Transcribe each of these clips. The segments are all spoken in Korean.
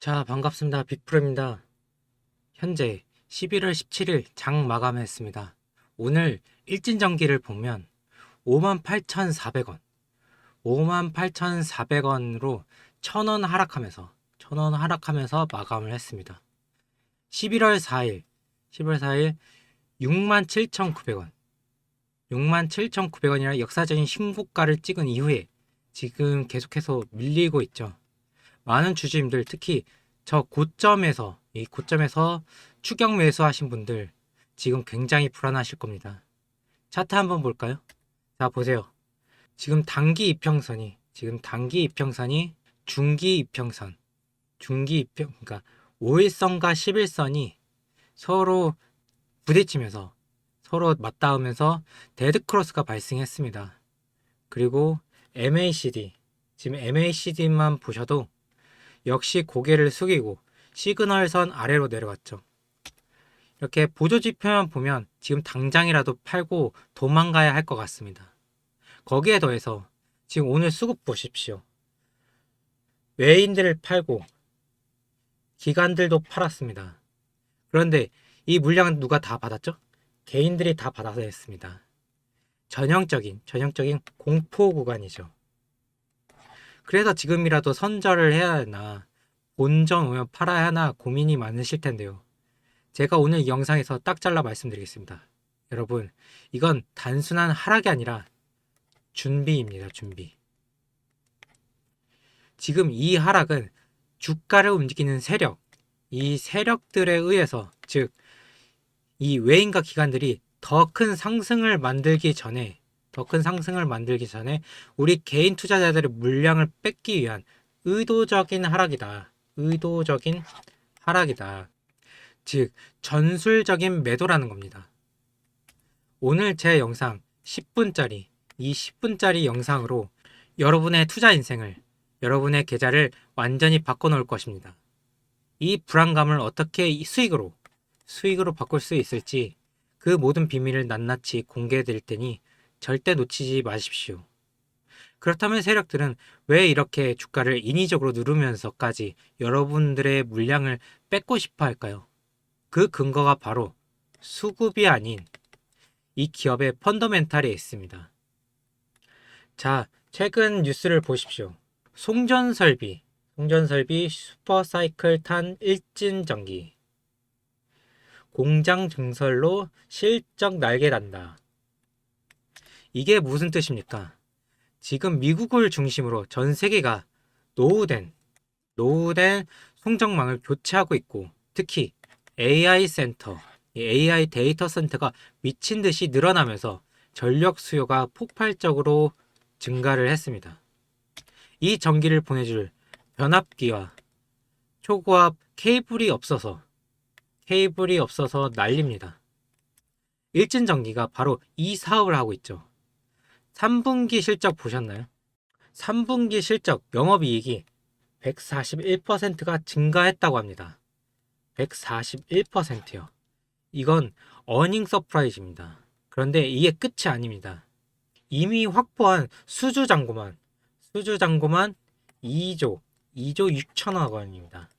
자, 반갑습니다. 빅프로입니다. 현재 11월 17일 장 마감했습니다. 오늘 일진전기를 보면 58,400원, 58,400원으로 1,000원 하락하면서 1,000원 하락하면서 마감을 했습니다. 11월 4일, 11월 4일 67,900원, 67,900원이라 역사적인 신고가를 찍은 이후에 지금 계속해서 밀리고 있죠. 많은 주주님들 특히 저 고점에서 이 고점에서 추격 매수하신 분들 지금 굉장히 불안하실 겁니다. 차트 한번 볼까요? 자 보세요. 지금 단기 이평선이 지금 단기 이평선이 중기 이평선 중기 이평 그러니까 5일선과 11선이 서로 부딪히면서 서로 맞닿으면서 데드 크로스가 발생했습니다. 그리고 MACD 지금 MACD만 보셔도 역시 고개를 숙이고 시그널선 아래로 내려갔죠. 이렇게 보조 지표만 보면 지금 당장이라도 팔고 도망가야 할 것 같습니다. 거기에 더해서 지금 오늘 수급 보십시오. 외인들을 팔고 기관들도 팔았습니다. 그런데 이 물량은 누가 다 받았죠? 개인들이 다 받아서 했습니다. 전형적인 전형적인 공포 구간이죠. 그래서 지금이라도 선절을 해야 하나 본전 오면 팔아야 하나 고민이 많으실 텐데요. 제가 오늘 이 영상에서 딱 잘라 말씀드리겠습니다. 여러분, 이건 단순한 하락이 아니라 준비입니다. 준비. 지금 이 하락은 주가를 움직이는 세력, 이 세력들에 의해서 즉 이 외인과 기관들이 더 큰 상승을 만들기 전에 더 큰 상승을 만들기 전에 우리 개인 투자자들의 물량을 뺏기 위한 의도적인 하락이다. 의도적인 하락이다. 즉, 전술적인 매도라는 겁니다. 오늘 제 영상 10분짜리, 이 10분짜리 영상으로 여러분의 투자 인생을, 여러분의 계좌를 완전히 바꿔놓을 것입니다. 이 불안감을 어떻게 수익으로, 수익으로 바꿀 수 있을지 그 모든 비밀을 낱낱이 공개해 드릴 테니 절대 놓치지 마십시오. 그렇다면 세력들은 왜 이렇게 주가를 인위적으로 누르면서까지 여러분들의 물량을 뺏고 싶어 할까요? 그 근거가 바로 수급이 아닌 이 기업의 펀더멘탈에 있습니다. 자, 최근 뉴스를 보십시오. 송전설비, 송전설비 슈퍼사이클 탄 일진전기. 공장 증설로 실적 날개 단다. 이게 무슨 뜻입니까? 지금 미국을 중심으로 전 세계가 노후된 노후된 송정망을 교체하고 있고 특히 AI 센터, 이 AI 데이터 센터가 미친 듯이 늘어나면서 전력 수요가 폭발적으로 증가를 했습니다. 이 전기를 보내줄 변압기와 초고압 케이블이 없어서 케이블이 없어서 난립니다. 일진 전기가 바로 이 사업을 하고 있죠. 3분기 실적 보셨나요? 3분기 실적 영업이익이 141%가 증가했다고 합니다. 141%요. 이건 어닝 서프라이즈입니다. 그런데 이게 끝이 아닙니다. 이미 확보한 수주 잔고만 수주 잔고만 2조 2조 6천억 원입니다.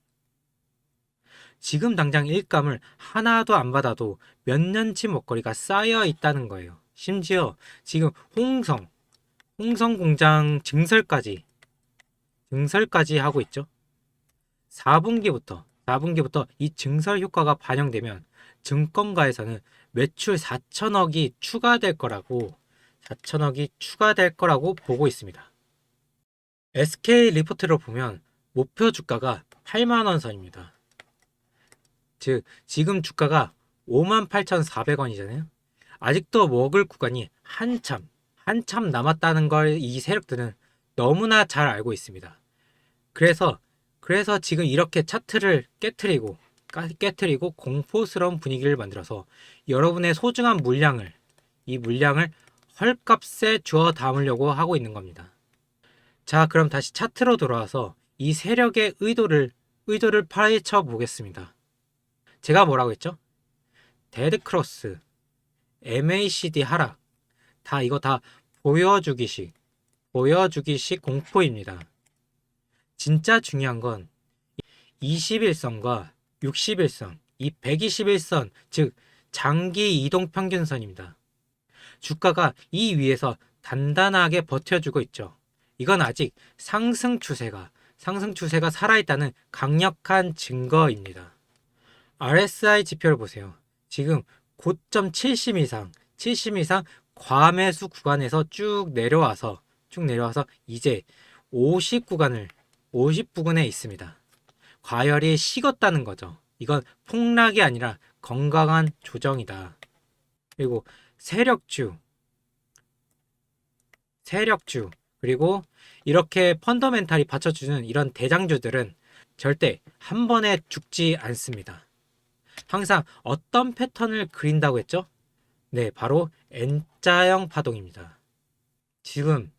지금 당장 일감을 하나도 안 받아도 몇 년치 먹거리가 쌓여 있다는 거예요. 심지어 지금 홍성, 홍성 공장 증설까지, 증설까지 하고 있죠. 4분기부터, 4분기부터 이 증설 효과가 반영되면 증권가에서는 매출 4천억이 추가될 거라고, 4천억이 추가될 거라고 보고 있습니다. SK 리포트로 보면 목표 주가가 8만 원 선입니다. 즉, 지금 주가가 58,400원이잖아요. 아직도 먹을 구간이 한참, 한참 남았다는 걸 이 세력들은 너무나 잘 알고 있습니다. 그래서, 그래서 지금 이렇게 차트를 깨트리고, 깨트리고 공포스러운 분위기를 만들어서 여러분의 소중한 물량을, 이 물량을 헐값에 주어 담으려고 하고 있는 겁니다. 자, 그럼 다시 차트로 돌아와서 이 세력의 의도를, 의도를 파헤쳐 보겠습니다. 제가 뭐라고 했죠? 데드크로스, MACD 하락. 다 이거 다 보여주기식, 보여주기식 공포입니다. 진짜 중요한 건 21선과 61선, 이 121선, 즉 장기 이동 평균선입니다. 주가가 이 위에서 단단하게 버텨주고 있죠. 이건 아직 상승 추세가 상승 추세가 살아있다는 강력한 증거입니다. RSI 지표를 보세요. 지금 고점 70 이상, 70 이상 과매수 구간에서 쭉 내려와서 쭉 내려와서 이제 50 구간을 50 부근에 있습니다. 과열이 식었다는 거죠. 이건 폭락이 아니라 건강한 조정이다. 그리고 세력주, 세력주, 그리고 이렇게 펀더멘탈이 받쳐주는 이런 대장주들은 절대 한 번에 죽지 않습니다. 항상 어떤 패턴을 그린다고 했죠? 네, 바로 N자형 파동입니다. 지금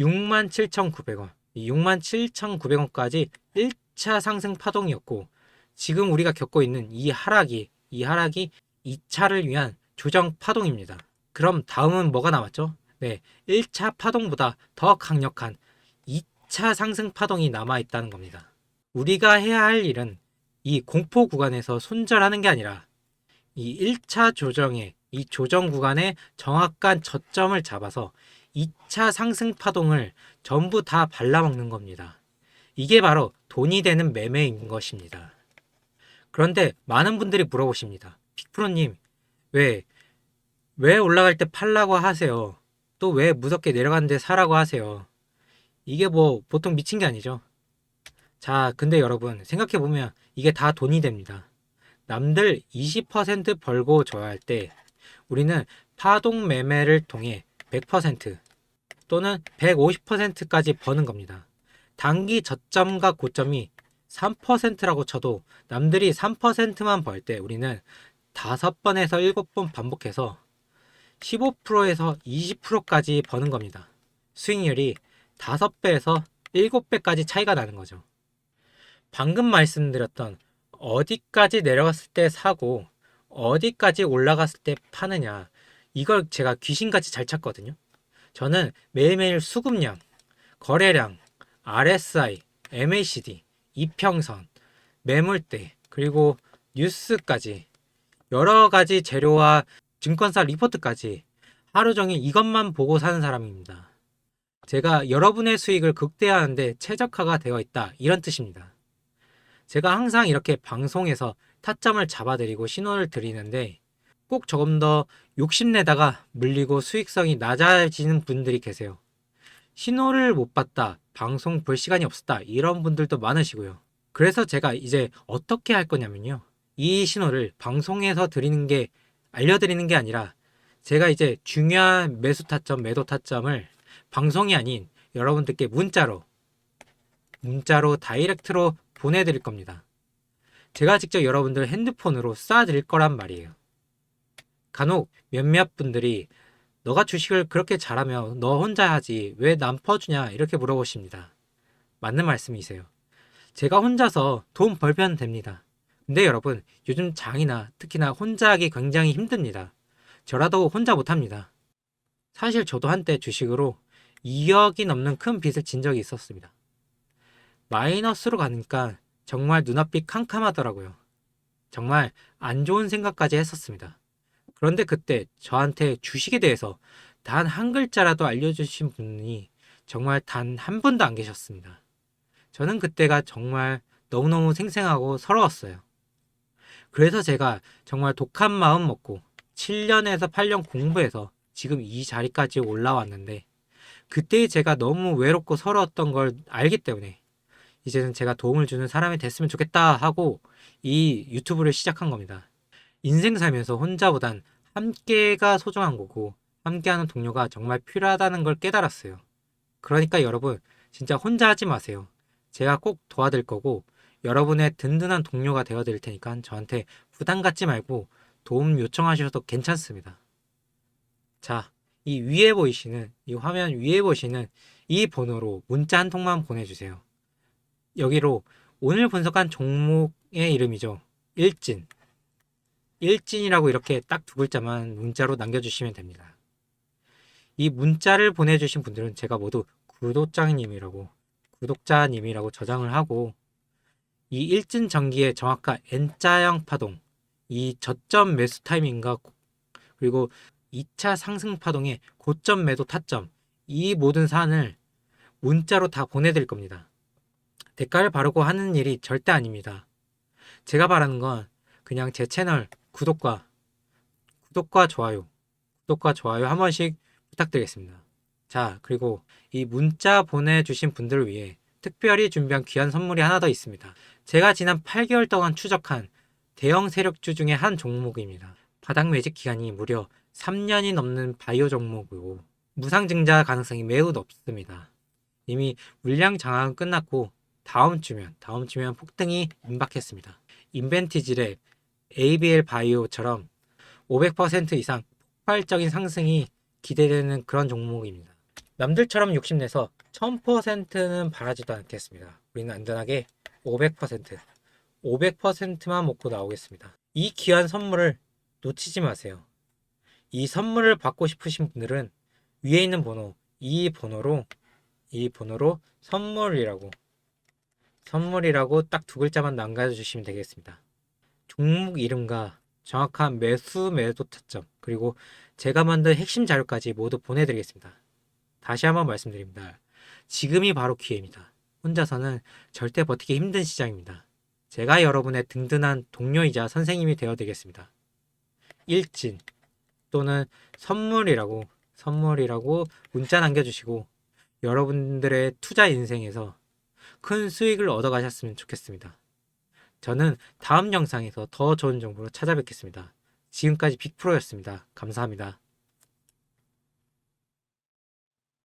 67,900원, 67,900원까지 1차 상승 파동이었고 지금 우리가 겪고 있는 이 하락이 이 하락이 2차를 위한 조정 파동입니다. 그럼 다음은 뭐가 남았죠? 네, 1차 파동보다 더 강력한 2차 상승 파동이 남아 있다는 겁니다. 우리가 해야 할 일은 이 공포 구간에서 손절하는 게 아니라 이 1차 조정의 이 조정 구간의 정확한 저점을 잡아서 2차 상승 파동을 전부 다 발라먹는 겁니다. 이게 바로 돈이 되는 매매인 것입니다. 그런데 많은 분들이 물어보십니다. 빅프로님, 왜, 왜 올라갈 때 팔라고 하세요? 또 왜 무섭게 내려가는데 사라고 하세요? 이게 뭐 보통 미친 게 아니죠. 자, 근데 여러분, 생각해보면 이게 다 돈이 됩니다. 남들 20% 벌고 줘야 할 때 우리는 파동 매매를 통해 100% 또는 150%까지 버는 겁니다. 단기 저점과 고점이 3%라고 쳐도 남들이 3%만 벌 때 우리는 5번에서 7번 반복해서 15%에서 20%까지 버는 겁니다. 수익률이 5배에서 7배까지 차이가 나는 거죠. 방금 말씀드렸던 어디까지 내려갔을 때 사고 어디까지 올라갔을 때 파느냐 이걸 제가 귀신같이 잘 찾거든요. 저는 매일매일 수급량, 거래량, RSI, MACD, 이평선, 매물대, 그리고 뉴스까지 여러 가지 재료와 증권사 리포트까지 하루 종일 이것만 보고 사는 사람입니다. 제가 여러분의 수익을 극대화하는데 최적화가 되어 있다. 이런 뜻입니다. 제가 항상 이렇게 방송에서 타점을 잡아드리고 신호를 드리는데 꼭 조금 더 욕심내다가 물리고 수익성이 낮아지는 분들이 계세요. 신호를 못 봤다, 방송 볼 시간이 없었다, 이런 분들도 많으시고요. 그래서 제가 이제 어떻게 할 거냐면요. 이 신호를 방송에서 드리는 게, 알려드리는 게 아니라 제가 이제 중요한 매수 타점, 매도 타점을 방송이 아닌 여러분들께 문자로, 문자로 다이렉트로 보내드릴 겁니다. 제가 직접 여러분들 핸드폰으로 쏴드릴 거란 말이에요. 간혹 몇몇 분들이 너가 주식을 그렇게 잘하면 너 혼자 하지 왜 남 퍼주냐 이렇게 물어보십니다. 맞는 말씀이세요. 제가 혼자서 돈 벌면 됩니다. 근데 여러분 요즘 장이나 특히나 혼자 하기 굉장히 힘듭니다. 저라도 혼자 못합니다. 사실 저도 한때 주식으로 2억이 넘는 큰 빚을 진 적이 있었습니다. 마이너스로 가니까 정말 눈앞이 캄캄하더라고요. 정말 안 좋은 생각까지 했었습니다. 그런데 그때 저한테 주식에 대해서 단 한 글자라도 알려주신 분이 정말 단 한 분도 안 계셨습니다. 저는 그때가 정말 너무너무 생생하고 서러웠어요. 그래서 제가 정말 독한 마음 먹고 7년에서 8년 공부해서 지금 이 자리까지 올라왔는데 그때 제가 너무 외롭고 서러웠던 걸 알기 때문에 이제는 제가 도움을 주는 사람이 됐으면 좋겠다 하고 이 유튜브를 시작한 겁니다. 인생 살면서 혼자보단 함께가 소중한 거고 함께하는 동료가 정말 필요하다는 걸 깨달았어요. 그러니까 여러분 진짜 혼자 하지 마세요. 제가 꼭 도와드릴 거고 여러분의 든든한 동료가 되어 드릴 테니까 저한테 부담 갖지 말고 도움 요청하셔도 괜찮습니다. 자, 이 위에 보이시는 이 화면 위에 보시는 이 번호로 문자 한 통만 보내주세요. 여기로 오늘 분석한 종목의 이름이죠. 일진. 일진이라고 이렇게 딱 두 글자만 문자로 남겨주시면 됩니다. 이 문자를 보내주신 분들은 제가 모두 구독자님이라고 구독자님이라고 저장을 하고 이 일진 전기의 정확한 N자형 파동, 이 저점 매수 타이밍과 고- 그리고 2차 상승 파동의 고점 매도 타점, 이 모든 사안을 문자로 다 보내드릴 겁니다. 대가를 바르고 하는 일이 절대 아닙니다. 제가 바라는 건 그냥 제 채널 구독과 구독과 좋아요, 구독과 좋아요 한 번씩 부탁드리겠습니다. 자, 그리고 이 문자 보내주신 분들을 위해 특별히 준비한 귀한 선물이 하나 더 있습니다. 제가 지난 8개월 동안 추적한 대형 세력주 중에 한 종목입니다. 바닥 매직 기간이 무려 3년이 넘는 바이오 종목이고 무상증자 가능성이 매우 높습니다. 이미 물량 장악은 끝났고 다음 주면 다음 주면 폭등이 임박했습니다. 인벤티지랩, ABL 바이오처럼 500% 이상 폭발적인 상승이 기대되는 그런 종목입니다. 남들처럼 욕심내서 1000%는 바라지도 않겠습니다. 우리는 안전하게 500%, 500%만 먹고 나오겠습니다. 이 귀한 선물을 놓치지 마세요. 이 선물을 받고 싶으신 분들은 위에 있는 번호, 이 번호로, 이 번호로 선물이라고, 선물이라고 딱 두 글자만 남겨 주시면 되겠습니다. 종목 이름과 정확한 매수 매도 타점, 그리고 제가 만든 핵심 자료까지 모두 보내드리겠습니다. 다시 한번 말씀드립니다. 지금이 바로 기회입니다. 혼자서는 절대 버티기 힘든 시장입니다. 제가 여러분의 든든한 동료이자 선생님이 되어 드리겠습니다. 일진 또는 선물이라고 선물이라고 문자 남겨주시고 여러분들의 투자 인생에서 큰 수익을 얻어가셨으면 좋겠습니다. 저는 다음 영상에서 더 좋은 정보로 찾아뵙겠습니다. 지금까지 빅프로였습니다. 감사합니다.